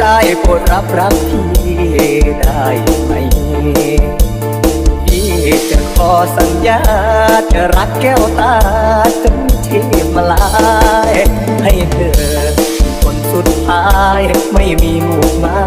ได้โปรดรับรักพี่ได้ไหมพี่จะขอสัญญาจะรักแก้วตาจนที่มลาย ให้เธอคนสุดท้ายไม่มีหมู่ไม้